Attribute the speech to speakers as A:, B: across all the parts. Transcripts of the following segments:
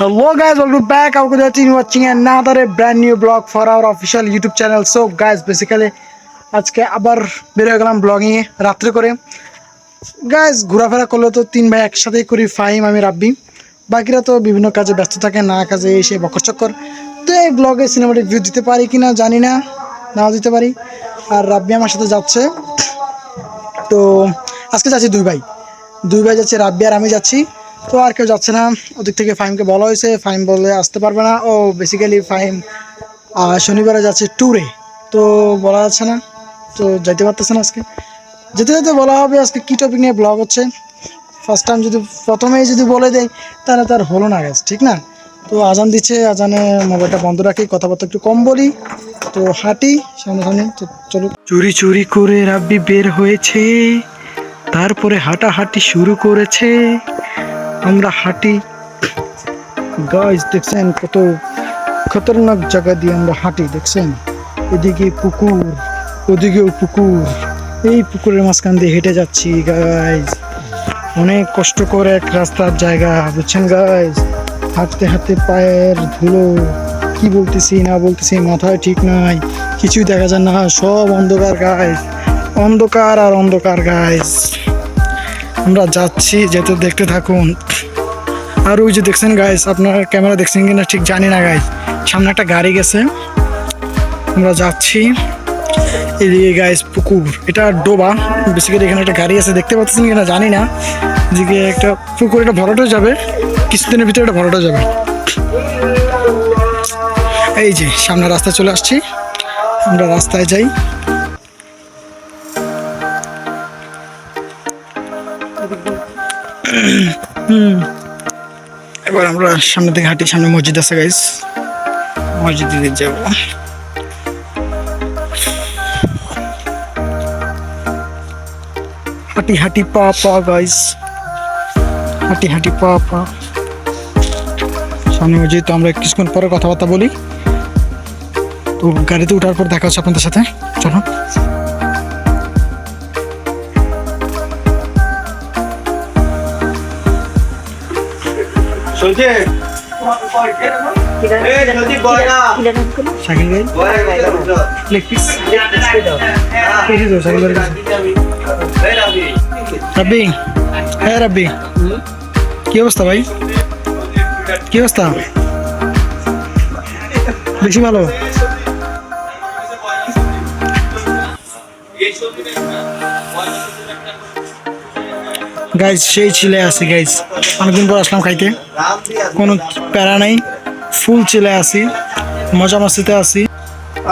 A: Hello guys, welcome back. I'm Kudatin watching another brand new vlog for our official YouTube channel. So guys, basically আজকে আবার বের হয়ে গেলাম ব্লগিংয়ে রাত্রে করে। গাইজ ঘোরাফেরা করলে তো তিন ভাই একসাথেই করি। ফাহিম আমি রাব্বি। বাকিরা তো বিভিন্ন কাজে ব্যস্ত থাকে না কাজে এসে বকর চক্কর। তো এই ব্লগে সিনেমাটিক ভিউ দিতে পারি কি না জানি না নাও দিতে পারি। আর রাব্বি আমার সাথে যাচ্ছে। তো আজকে যাচ্ছি দুই ভাই। দুই ভাই যাচ্ছে রাব্বি আর আমি যাচ্ছি। তো আর কেউ যাচ্ছে না। ওদিক থেকে ফাহিমকে বলা হয়েছে। ফাহিম বলে আসতে পারবে না। ও বেসিক্যালি ফাহিম শনিবারে যাচ্ছে ট্যুরে তো বলা যাচ্ছে না। তো যাইতে পারতেছে না আজকে। যেতে যেতে বলা হবে আজকে কী টপিক নিয়ে ব্লগ হচ্ছে। ফার্স্ট টাইম যদি, প্রথমেই যদি বলে দেয় তাহলে তার হলো না গেছে ঠিক না? তো আজান দিচ্ছে। আজানে মোবাইলটা বন্ধ রাখি। কথাবার্তা একটু কম বলি। তো হাঁটি সামনে তো চলো। চুরি চুরি করে রাব্বি বের হয়েছে। তারপরে হাঁটাহাঁটি শুরু করেছে। আমরা হাঁটি। গাইস দেখছেন কত খতরনাক জায়গা দিয়ে আমরা হাঁটি, দেখছেন? এদিকে পুকুর, ওদিকেও পুকুর। এই পুকুরের মাঝখান দিয়ে হেঁটে যাচ্ছি গাইজ অনেক কষ্ট করে এক রাস্তার জায়গা, বুঝছেন গাইজ হাঁটতে হাঁটতে পায়ের ধুলো, কি বলতেছি, না বলতেছি, মাথায় ঠিক নাই। কিছুই দেখা যায় না, সব অন্ধকার গাইজ অন্ধকার আর অন্ধকার গাইজ আমরা যাচ্ছি, যেতে দেখতে থাকুন। আর ওই যে দেখছেন গাইস আপনার ক্যামেরা দেখছেন কিনা ঠিক জানি না গাইস সামনে একটা গাড়ি গেছে। আমরা যাচ্ছি। এদিকে গাইস পুকুর। এটা ডোবা। বেসিক্যালি এখানে একটা গাড়ি আছে, দেখতে পাচ্ছেন কিনা জানি না। এদিকে একটা পুকুর, এটা ভরাটো যাবে। কিছুদিনের ভিতরে এটা ভরাটো যাবে। এই যে, সামনে রাস্তায় চলে আসছি। আমরা রাস্তায় যাই। এবার আমরা সামনে থেকে হাঁটি, সামনে মসজিদ আছে গাইজ মসজিদে যাব। হাঁটি হাঁটি, পা পা গাইজ হাঁটি হাঁটি, পা পা। সামনে মসজিদ, তো আমরা কিছুক্ষণ পরে কথাবার্তা বলি। তো গাড়িতে ওঠার পর দেখা হচ্ছে আপনাদের সাথে। চলো।
B: রাবি
A: রাব্বি হ্যাঁ। রাব্বি কি অবস্থা ভাই? কি অবস্থা? বেশি ভালো? গাইজ সেই ছিলে আছে গাইজ অনেকদিন পর আসলাম খাইতে। কোনো প্যারা নাই। ফুল চলে আসি। মজা মাস্তিতে আসি।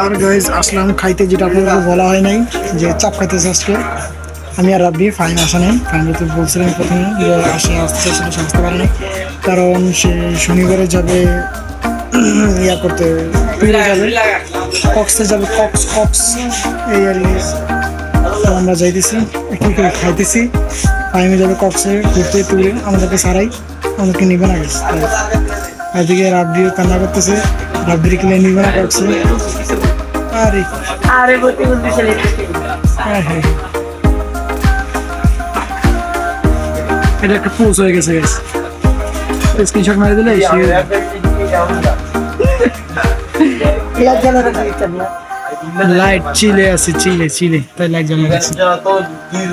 A: আর গাইজ আসলাম খাইতে যেটা আপনাদের বলা হয় নাই যে চাপ খাইতেছে আজকে। আমি আর রাব্বি ফাইন আসা নেই। ফাইন তো বলছিলাম প্রথমে যে আসে আসতে চাইছিল সে আসতে পারে নাই। কারণ সে শনিবারে যাবে ইয়া করতে যাবে। কক্সে যাবে কক্স কক্স। এই আর। তো আমরা যাইতেছি একটু করে খাইতেছি। ফাইমে যাবে কক্সে ঘুরতে ট্যুরে আমাদেরকে সারাই আমাদেরকে নিবে না গেছে এদিকে রাব্বিও কান্না করতেছে রাব্বির কিনে নিবে না কক্সে আরে।
C: আরে বলতে বলতে চলে
A: হ্যাঁ হ্যাঁ। এটা একটা পোজ হয়ে গেছে গেছে স্ক্রিনশট মারি দিলে লাইট চিলে আছে চিলে চিলে তাই লাইট জ্বালিয়ে গেছে
B: তো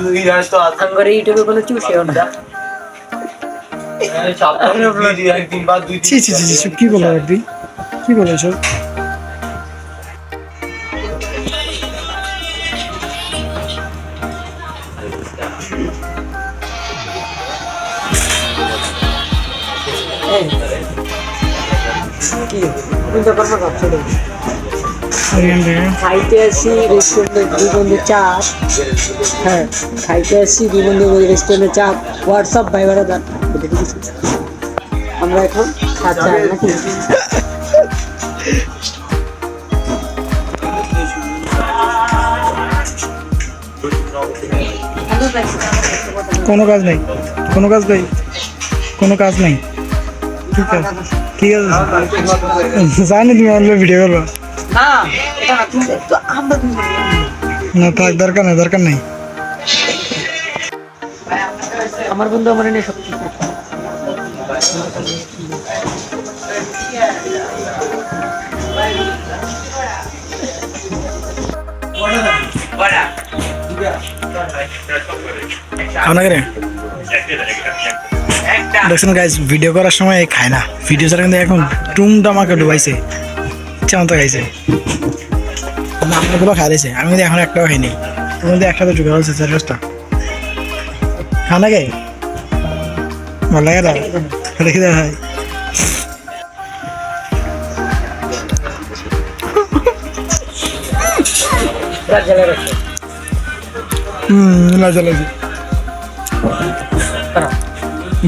B: দুই হাজার তো আছে।
C: আঙ্গরে ইউটিউবে কোনো চুষেও না।
B: একদিন
A: ছি ছি ছি ছি সব কি বলো রাব্বি কি বলো সব
C: কি? তুমি তো করব ভাবছ খাইতে আসি রেস্টুরেন্টে দুই বন্ধু চা। হ্যাঁ খাইতে আসি দুই বন্ধু রেস্টুরেন্টে চা। হোয়াটসঅ্যাপ ভাই ভাড়া দান আমরা এখন খাচ্ছি নাকি?
A: কোনো কাজ নেই। কোনো কাজ নেই। কোনো কাজ নেই। ঠিক আছে। ঠিক আছে। জানি তুমি অনলাইন ভিডিও করবা।
C: না এটা না
A: থাক দরকার নেই দরকার নেই।
C: আমার বন্ধু আমার কিছু
A: রে দেখছেন গাইজ ভিডিও করার সময় খায় না। ভিডিও ছাড়া কিন্তু এখন টুমটা আমাকে ডুবাইছে। ইচ্ছা মতো খাইছে না আপনাগুলো খাই দিয়েছে আমি কিন্তু এখন একটাও খাইনি তুমি কিন্তু একসাথে ঢুকে হচ্ছে চার পাঁচটা খাও না গে ভালো লাগে না? রেখে দেওয়া হয়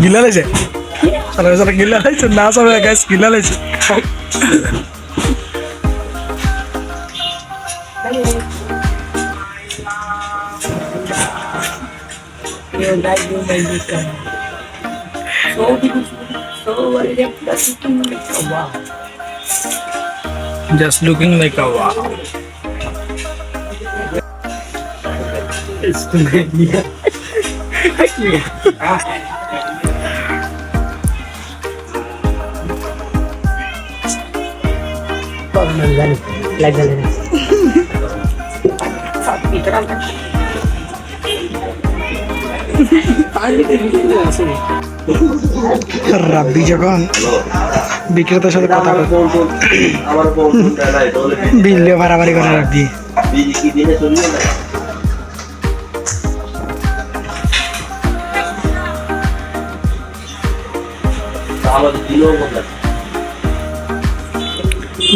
A: গিলা সারা গিলা লাইছে না সবাই গাছ গিলা লাইছে
C: your life, you may become. So beautiful, so relentless, it can make a wow.
A: Just looking like a wow.
C: It's too good, yeah. yeah. Pag
A: nang ganit, lagyan na. Sa Peter,
B: রাব্বি যখন বিক্রেতার সাথে কথা
A: বিল্লে ভাড়াভাড়ি করে রাব্বি।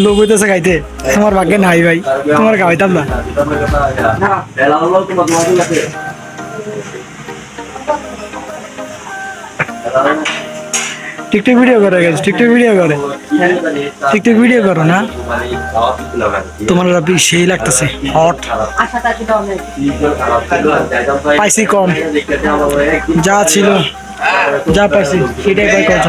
A: লোক হইতেছে গাইতে, তোমার ভাগ্যে নাই ভাই, তোমার গাইতাম না। টিকটক ভিডিও করে গেছে টিকটক ভিডিও করে। টিকটক ভিডিও করো না। তোমার রাব্বি সেই লাগতেছে হট পাইছি কম। যা ছিল, যা পাইছি, সেটাই পাই কত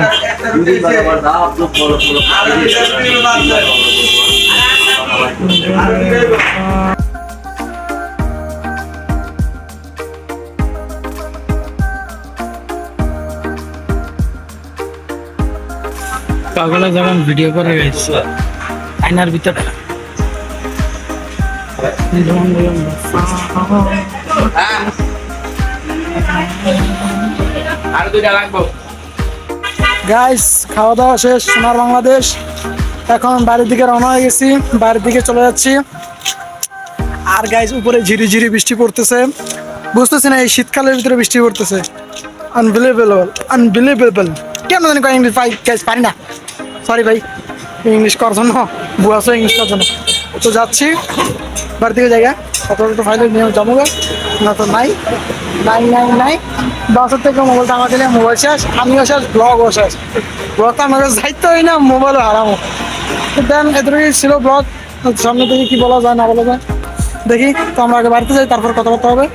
A: পাগলা যখন ভিডিও করে গেছে আয়নার ভিতরে। গাইস খাওয়া দাওয়া শেষ সোনার বাংলাদেশ। এখন বাড়ির দিকে রওনা হয়ে গেছি বাড়ির দিকে চলে যাচ্ছি। আর গাইস উপরে ঝিরি ঝিরি বৃষ্টি পড়তেছে। বুঝতেছি না এই শীতকালের ভিতরে বৃষ্টি পড়তেছে। আনবিলিভেবল আনবিলিভেবল কেন জানি গাইস পারি না। সরি ভাই। ইংলিশ করার জন্য। বুয়াছো ইংলিশ করার জন্য। তো যাচ্ছি। বাড়ি থেকে জায়গা কত কত ফাইলের যাব গা। না তো নাই। নাই নাই নাই। বাসের থেকে মোবাইলটা আমার দিলে মোবাইল শেষ, আমিও শেষ ব্লগও শেষ। ব্লগ তো আমাকে যাইতে হয় না মোবাইলও হারামো। দেন, এতটুকুই ছিল ব্লগ সামনে থেকে কি বলা যায়, না বলা যায়। দেখি, তো আমরা আগে বাড়িতে যাই, তারপর কথাবার্তা হবে।